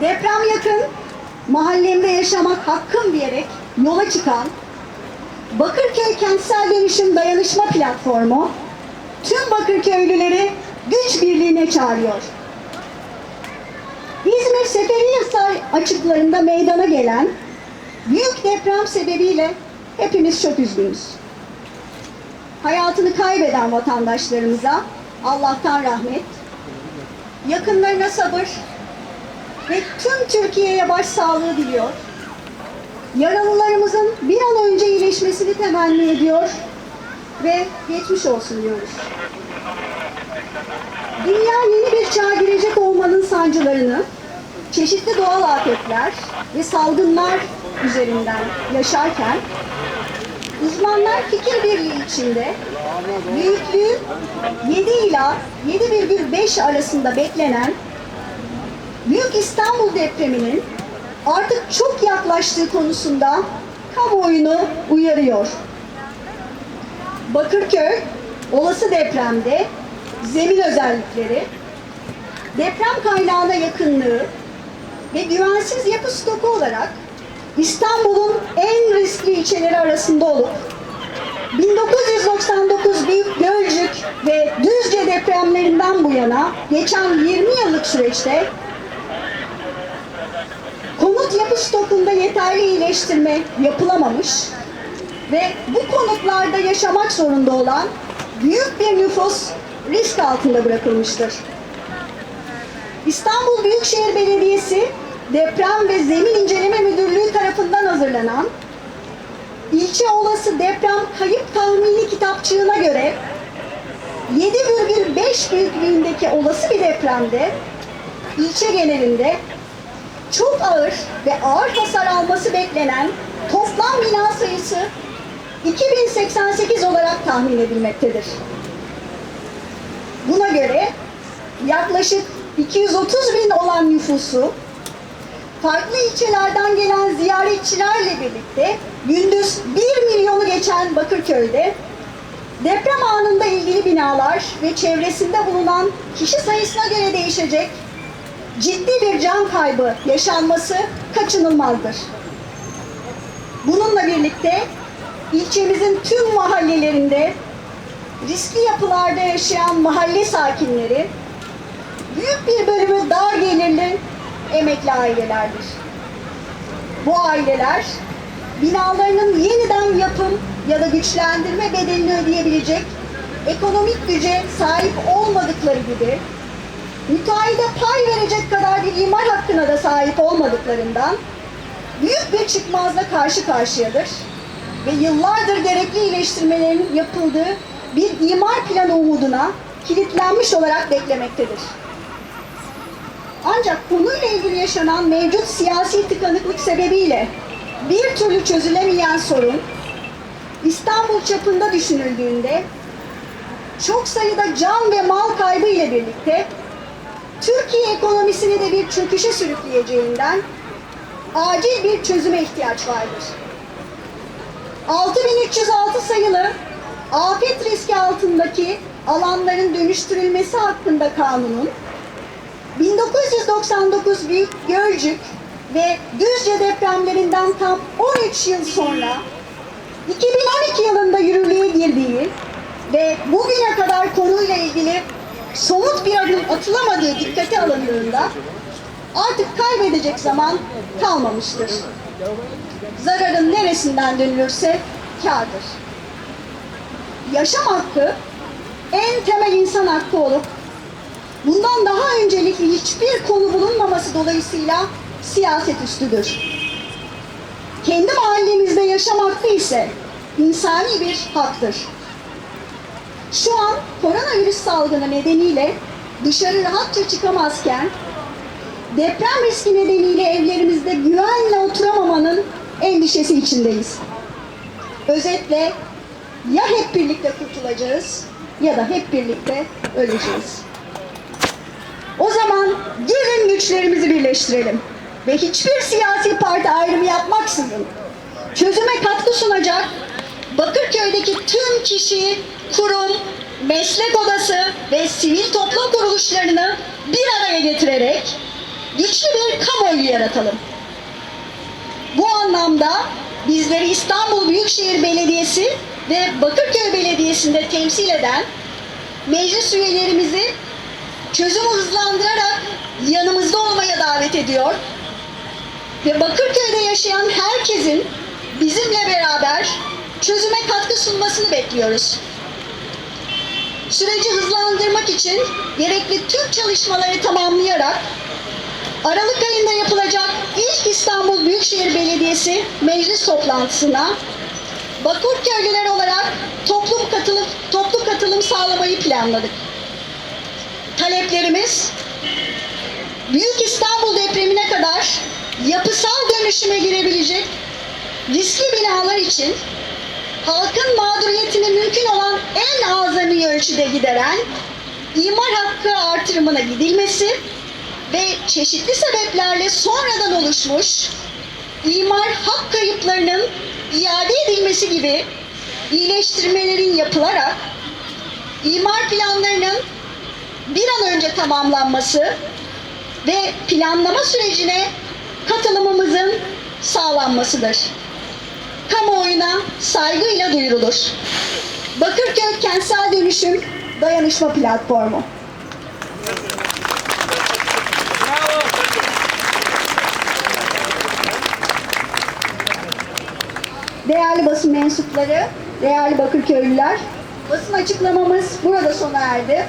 Deprem yakın, mahallemde yaşamak hakkım diyerek yola çıkan Bakırköy Kentsel Dönüşüm Dayanışma Platformu tüm Bakırköylüleri güç birliğine çağırıyor. İzmir Seferihisar açıklarında meydana gelen büyük deprem sebebiyle hepimiz çok üzgünüz. Hayatını kaybeden vatandaşlarımıza Allah'tan rahmet, yakınlarına sabır ve tüm Türkiye'ye başsağlığı diliyor. Yaralılarımızın bir an önce iyileşmesini temenni ediyor ve geçmiş olsun diyoruz. Dünya yeni bir çağa girecek olmanın sancılarını çeşitli doğal afetler ve salgınlar üzerinden yaşarken uzmanlar fikir birliği içinde büyüklüğü 7 ila 7,5 arasında beklenen Büyük İstanbul depreminin artık çok yaklaştığı konusunda kamuoyunu uyarıyor. Bakırköy olası depremde zemin özellikleri, deprem kaynağına yakınlığı ve güvensiz yapı stoku olarak İstanbul'un en riskli ilçeleri arasında olup 1999 Büyük Gölcük ve Düzce depremlerinden bu yana geçen 20 yıllık süreçte konut yapı stokunda yeterli iyileştirme yapılamamış ve bu konutlarda yaşamak zorunda olan büyük bir nüfus risk altında bırakılmıştır. İstanbul Büyükşehir Belediyesi Deprem ve Zemin İnceleme Müdürlüğü tarafından hazırlanan ilçe olası deprem kayıp tahmini kitapçığına göre 7,5 büyüklüğündeki olası bir depremde ilçe genelinde çok ağır ve ağır hasar alması beklenen toplam bina sayısı 2088 olarak tahmin edilmektedir. Buna göre yaklaşık 230 bin olan nüfusu farklı ilçelerden gelen ziyaretçilerle birlikte gündüz 1 milyonu geçen Bakırköy'de deprem anında ilgili binalar ve çevresinde bulunan kişi sayısına göre değişecek ciddi bir can kaybı yaşanması kaçınılmazdır. Bununla birlikte ilçemizin tüm mahallelerinde riskli yapılarda yaşayan mahalle sakinleri büyük bir bölümü dar gelirli emekli ailelerdir. Bu aileler binalarının yeniden yapım ya da güçlendirme bedelini ödeyebilecek ekonomik güce sahip olmadıkları gibi müteahhide pay verecek kadar bir imar hakkına da sahip olmadıklarından büyük bir çıkmazla karşı karşıyadır ve yıllardır gerekli iyileştirmelerin yapıldığı bir imar planı umuduna kilitlenmiş olarak beklemektedir. Ancak konuyla ilgili yaşanan mevcut siyasi tıkanıklık sebebiyle bir türlü çözülemeyen sorun İstanbul çapında düşünüldüğünde çok sayıda can ve mal kaybı ile birlikte Türkiye ekonomisini de bir çöküşe sürükleyeceğinden acil bir çözüme ihtiyaç vardır. 6306 sayılı afet riski altındaki alanların dönüştürülmesi hakkında kanunun 1999 Büyük Gölcük ve Düzce depremlerinden tam 13 yıl sonra 2012 yılında yürürlüğe girdiği ve bugüne kadar konuyla ilgili somut bir adım atılamadığı dikkate alındığında artık kaybedecek zaman kalmamıştır. Zararın neresinden dönülürse kârdır. Yaşam hakkı en temel insan hakkı olup bundan daha öncelikli hiçbir konu bulunmaması dolayısıyla siyaset üstüdür. Kendi mahallemizde yaşam hakkı ise insani bir haktır. Şu an koronavirüs salgını nedeniyle dışarı rahatça çıkamazken deprem riski nedeniyle evlerimizde güvenle oturamamanın endişesi içindeyiz. Özetle ya hep birlikte kurtulacağız ya da hep birlikte öleceğiz. O zaman gelin güçlerimizi birleştirelim ve hiçbir siyasi parti ayrımı yapmaksızın çözüme katkı sunacak Bakırköy'deki tüm kişi, kurum, meslek odası ve sivil toplum kuruluşlarını bir araya getirerek güçlü bir kamuoyu yaratalım. Bu anlamda bizleri İstanbul Büyükşehir Belediyesi ve Bakırköy Belediyesi'nde temsil eden meclis üyelerimizi çözümü hızlandırarak yanımızda olmaya davet ediyor ve Bakırköy'de yaşayan herkesin bizimle beraber çözüme katkı sunmasını bekliyoruz. Süreci hızlandırmak için gerekli tüm çalışmaları tamamlayarak Aralık ayında yapılacak ilk İstanbul Büyükşehir Belediyesi meclis toplantısına Bakırköylüler olarak toplum katılım, toplu katılım sağlamayı planladık. Taleplerimiz Büyük İstanbul depremine kadar yapısal dönüşüme girebilecek riskli binalar için halkın mağduriyetini mümkün olan en azami ölçüde gideren imar hakkı artırımına gidilmesi ve çeşitli sebeplerle sonradan oluşmuş imar hak kayıplarının iade edilmesi gibi iyileştirmelerin yapılarak imar planlarının bir an önce tamamlanması ve planlama sürecine katılımımızın sağlanmasıdır. Kamuoyuna saygıyla duyurulur. Bakırköy Kentsel Dönüşüm Dayanışma Platformu. Değerli basın mensupları, değerli Bakırköylüler, basın açıklamamız burada sona erdi.